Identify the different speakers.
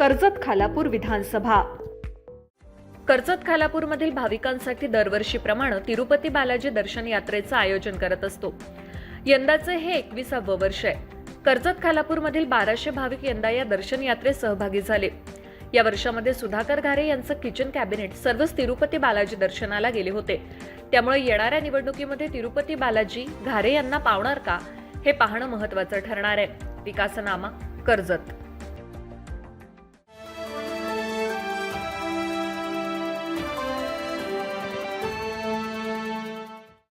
Speaker 1: कर्जत खालापूर विधानसभा. कर्जत खालापूरमधील भाविकांसाठी दरवर्षीप्रमाणे तिरुपती बालाजी दर्शन यात्रेचं आयोजन करत असतो. यंदाचे हे एकविसावं वर्ष आहे. कर्जत खालापूरमधील बाराशे भाविक यंदा या दर्शन यात्रेत सहभागी झाले. या वर्षामध्ये सुधाकर घारे यांचं किचन कॅबिनेट सर्वच तिरुपती बालाजी दर्शनाला गेले होते. त्यामुळे येणाऱ्या निवडणुकीमध्ये तिरुपती बालाजी घारे यांना पावणार का हे पाहणं महत्वाचं ठरणार आहे. विकासनामा कर्जत.